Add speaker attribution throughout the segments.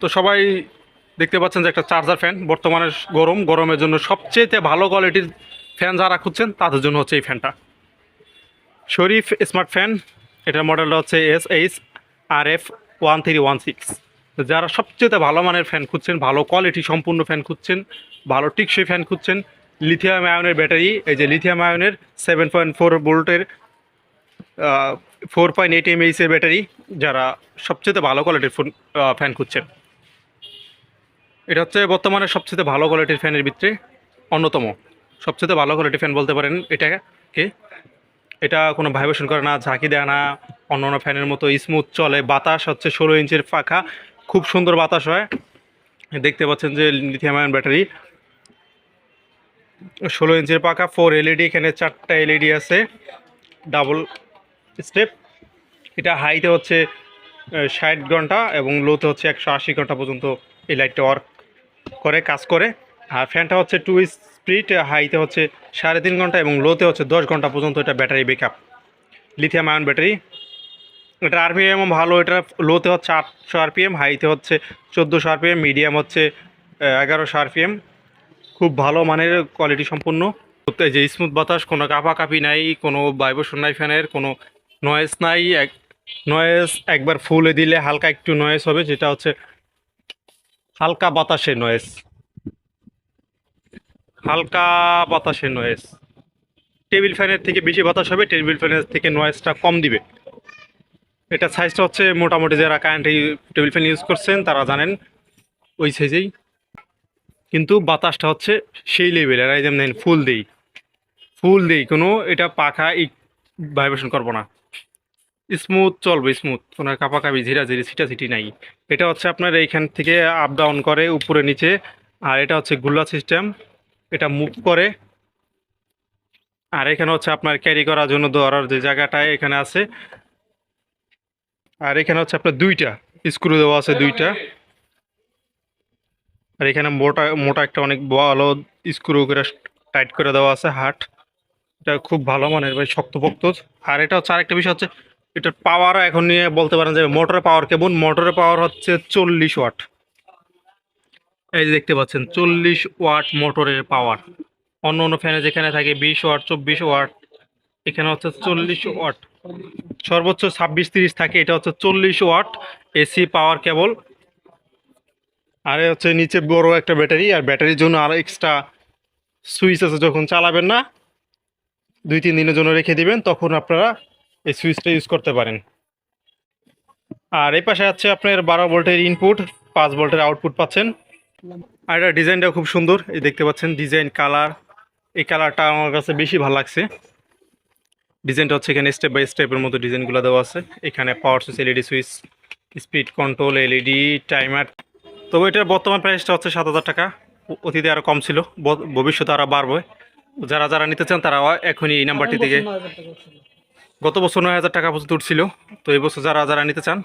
Speaker 1: তো সবাই দেখতে পাচ্ছেন যে একটা চার্জার ফ্যান বর্তমানে গরম, গরমের জন্য সবচেয়ে ভালো কোয়ালিটির ফ্যান যারা খুঁজছেন, তাদের জন্য হচ্ছে এই ফ্যানটা শরীফ স্মার্ট ফ্যান এটার মডেলটা হচ্ছে S H R F one three one six যারা সবচেয়ে ভালো মানের ফ্যান খুঁজছেন, ভালো কোয়ালিটি সম্পূর্ণ ফ্যান খুঁজছেন, ভালো টিকসই ফ্যান খুঁজছেন লিথিয়াম আয়নের ব্যাটারি এই যে লিথিয়াম আয়নের সেভেন পয়েন্ট ফোর ভোল্টের ফোর পয়েন্ট এইট এম এইচের ব্যাটারি যারা সবচেয়ে ভালো কোয়ালিটির ফোন ফ্যান খুঁজছেন। এটা হচ্ছে বর্তমানে সবচেয়ে ভালো কোয়ালিটির ফ্যানের ভিতরে অন্যতম। সবচেয়ে ভালো কোয়ালিটির ফ্যান বলতে পারেন এটাকে। এটা কোনো ভাইব্রেশন করে না, ঝাঁকি দেয় না অন্য অন্য ফ্যানের মতো স্মুথ চলে। বাতাস হচ্ছে ষোলো ইঞ্চের পাখা খুব সুন্দর বাতাস হয়। দেখতে পাচ্ছেন যে লিথিয়াম আয়ন ব্যাটারি। ষোলো ইঞ্চের পাখা ফোর এলইডি এখানে চারটা এলইডি আছে। ডাবল স্টেপ এটা হাইতে হচ্ছে ষাট ঘণ্টা এবং লোতে হচ্ছে একশো আশি ঘণ্টা পর্যন্ত এই লাইটটা ওয়ার্ক করে, কাজ করে। আর ফ্যানটা হচ্ছে টু স্পিড হাইতে হচ্ছে সাড়ে তিন ঘণ্টা এবং লোতে হচ্ছে দশ ঘণ্টা পর্যন্ত এটা battery backup lithium ion battery এটা আরপিএমও ভালো, এটা লোতে হচ্ছে আটশো আরপিএম হাইতে হচ্ছে চোদ্দোশো আরপিএম মিডিয়াম হচ্ছে এগারোশো আরপিএম খুব ভালো মানের কোয়ালিটি সম্পন্ন যে স্মুথ বাতাস, কোনো কাঁপাকাঁপি নাই, কোনো ভাইব্রেশন নাই ফ্যানের কোনো নয়েজ নাই, এক নয়েজ একবার ফুলে দিলে হালকা একটু নয়েজ হবে, যেটা হচ্ছে হালকা বাতাসের নয়েজ হালকা বাতাসের নয়েজ টেবিল ফ্যানের থেকে বেশি বাতাস হবে, টেবিল ফ্যানের থেকে নয়েজটা কম দিবে। এটা সাইজটা হচ্ছে মোটামুটি যারা কারেন্ট টেবিল ফ্যান ইউজ করছেন, তারা জানেন ওই সাইজেই কিন্তু বাতাসটা হচ্ছে সেই লেভেলের এই যেমন ফুল দেই। ফুল দেই কোনো, এটা পাখা ভাইব্রেশন করব না। স্মুথ চলবে স্মুথ কোনো কাপাকাপি, ঝিরাঝিরি, ছিটাছিটি নাই। এটা হচ্ছে আপনার এইখান থেকে আপ ডাউন করে উপরে নিচে, আর এটা হচ্ছে গুল্লা সিস্টেম এটা মুভ করে। আর এখানে হচ্ছে আপনার ক্যারি করার জন্য ধরার যে জায়গাটা এখানে আছে। আর এখানে হচ্ছে আপনার দুইটা স্ক্রু দেওয়া আছে দুইটা। আর এখানে মোটা মোটা একটা অনেক ভালো স্ক্রু করে টাইট করে দেওয়া আছে, হাট। এটা খুব ভালো মানের, ভাই, শক্তপোক্ত। আর এটা হচ্ছে আরেকটা বিষয় হচ্ছে এটার পাওয়ার এখন নিয়ে বলতে পারেন যে মোটরের পাওয়ার কেমন? মোটরের পাওয়ার হচ্ছে চল্লিশ ওয়াট এই যে দেখতে পাচ্ছেন, চল্লিশ ওয়াট মোটরের পাওয়ার অন্য অন্য ফ্যানে যেখানে থাকে বিশ ওয়াট চব্বিশ ওয়াট এখানে হচ্ছে চল্লিশ ওয়াট সর্বোচ্চ ছাব্বিশ তিরিশ থাকে, এটা হচ্ছে চল্লিশ ওয়াট এসি পাওয়ার কেবল আর হচ্ছে নিচে বড় একটা ব্যাটারি আর ব্যাটারির জন্য আরও এক্সট্রা সুইচ আছে। যখন চালাবেন না, দুই তিন দিনের জন্য রেখে দিবেন, তখন আপনারা এই সুইচটা ইউজ করতে পারেন। আর এই পাশে আছে আপনার বারো ভোল্টের ইনপুট পাঁচ ভোল্টের আউটপুট পাচ্ছেন। আর এটা ডিজাইনটা খুব সুন্দর এই দেখতে পাচ্ছেন ডিজাইন কালার এই কালারটা আমার কাছে বেশি ভালো লাগছে। ডিজাইনটা হচ্ছে এখানে স্টেপ বাই স্টেপের মতো ডিজাইনগুলো দেওয়া আছে। এখানে power switch LED switch speed control LED timer তবে এটার বর্তমান প্রাইসটা হচ্ছে সাত হাজার টাকা। অতীতে আরও কম ছিল ভবিষ্যতে আরও বাড়বে। যারা যারা নিতে চান তারা এখনই এই নাম্বারটি থেকে গত বছর নয় হাজার টাকা পর্যন্ত উঠছিল। তো এই বছর যারা যারা নিতে চান,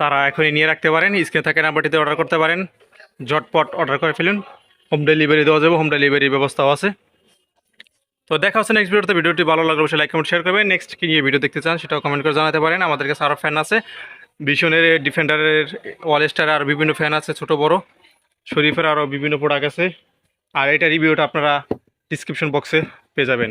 Speaker 1: তারা এখনই নিয়ে রাখতে পারেন, স্ক্রিনে থাকা নাম্বারটিতে অর্ডার করতে পারেন। ঝটপট অর্ডার করে ফেলুন। হোম ডেলিভারি দেওয়া যাবে হোম ডেলিভারির ব্যবস্থাও আছে। তো দেখা হচ্ছে নেক্সট ভিডিওতে ভিডিওটি ভালো লাগলে অবশ্যই লাইক কমেন্ট শেয়ার করবেন। নেক্সট কি নিয়ে ভিডিও দেখতে চান, সেটাও কমেন্ট করে জানাতে পারেন। আমাদের কাছে আরও ফ্যান আছে। ভীষণের ডিফেন্ডারের ওয়াল স্টার আর বিভিন্ন ফ্যান আছে, ছোট, বড়। শরীফের আরও বিভিন্ন প্রোডাক্ট আছে। আর এটা রিভিউটা আপনারা ডিসক্রিপশন বক্সে পেয়ে যাবেন।